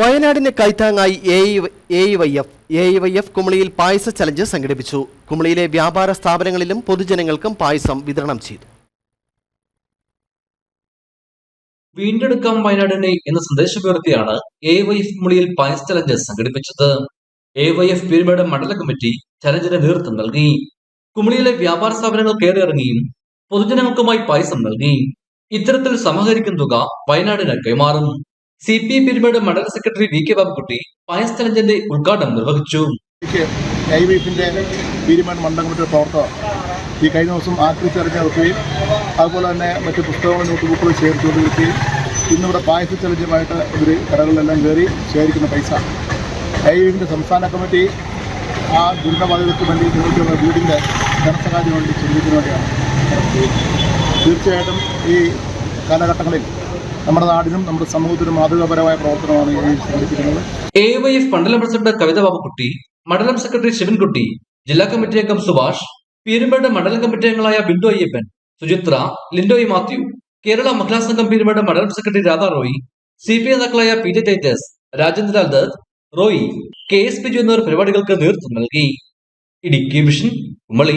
വയനാടിന് കൈത്താങ്ങായി A I Y F A I Y F കുമളിയിൽ പായസ challenge സംഘടിപ്പിച്ചു. കുമളിയിലെ വ്യാപാര സ്ഥാപനങ്ങളിലും പൊതുജനങ്ങൾക്കും പായസം വിതരണം ചെയ്തു. വീണ്ടെടുക്കാം വയനാടിനെ എന്ന സന്ദേശമുയർത്തിയാണ് എ വൈ എഫ് കുമളിയിൽ പായസ ചലഞ്ച് സംഘടിപ്പിച്ചത്. A Y F Peermade Mandala committee ചലഞ്ചിന് നേതൃത്വം നൽകി. കുമളിയിലെ വ്യാപാര സ്ഥാപനങ്ങൾ കയറിയിറങ്ങിയും പൊതുജനങ്ങൾക്കുമായി പായസം നൽകി. ഇത്തരത്തിൽ സമാഹരിക്കുന്ന തുക വയനാടിന് കൈമാറും. സി പി എം പീരുമേട് മണ്ഡല സെക്രട്ടറി വി കെ ബാബുക്കുട്ടി പായസ് ചലഞ്ചിന്റെ ഉദ്ഘാടനം നിർവഹിച്ചു. മണ്ഡലം പ്രവർത്തകർ ഈ കഴിഞ്ഞ ദിവസം ആക്രി ചലഞ്ച് നടത്തുകയും അതുപോലെ തന്നെ മറ്റ് പുസ്തകങ്ങളും നോട്ട് ബുക്കുകൾ ശേഖരിച്ചുകൊണ്ടിരിക്കുകയും ഇന്നിവിടെ പായസ ചലഞ്ചുമായിട്ട് ഇവർ കടകളിലെല്ലാം കയറി ശേഖരിക്കുന്ന പൈസ. ഐ വി സംസ്ഥാന കമ്മിറ്റി ആ ദുരിതബാധിതർക്ക് വേണ്ടി നിർമ്മിക്കുന്ന വീടിന്റെ ധനസഹായത്തിന് വേണ്ടി ചെലവിന് വേണ്ടിയാണ് തീർച്ചയായിട്ടും ഈ കാലഘട്ടങ്ങളിൽ നമ്മുടെ നാടിനും നമ്മുടെ സമൂഹത്തിനും മാതൃകാപരമായ പ്രവർത്തനമാണ് ഈ സംഘടിപ്പിക്കുന്നത് എ വൈ എഫ് മണ്ഡലം പ്രസിഡന്റ് കവിത ബാബുക്കുട്ടി മണ്ഡലം സെക്രട്ടറി ശിവൻകുട്ടി ജില്ലാ കമ്മിറ്റി അംഗം സുഭാഷ് പീരുമേട് മണ്ഡലം കമ്മിറ്റി അംഗങ്ങളായ ബിന്ദു അയ്യപ്പൻ സുചിത്ര ലിൻഡോയ് മാത്യു കേരള മഹിളാ സംഘം പീരുമേട് മണ്ഡലം secretary Radha Roy C P നേതാക്കളായ P J Titus Rajendralal Dutt Roy K S Biju എന്നിവർ പരിപാടികൾക്ക് നേതൃത്വം നൽകി. ഇടുക്കി വിഷൻ കുമളി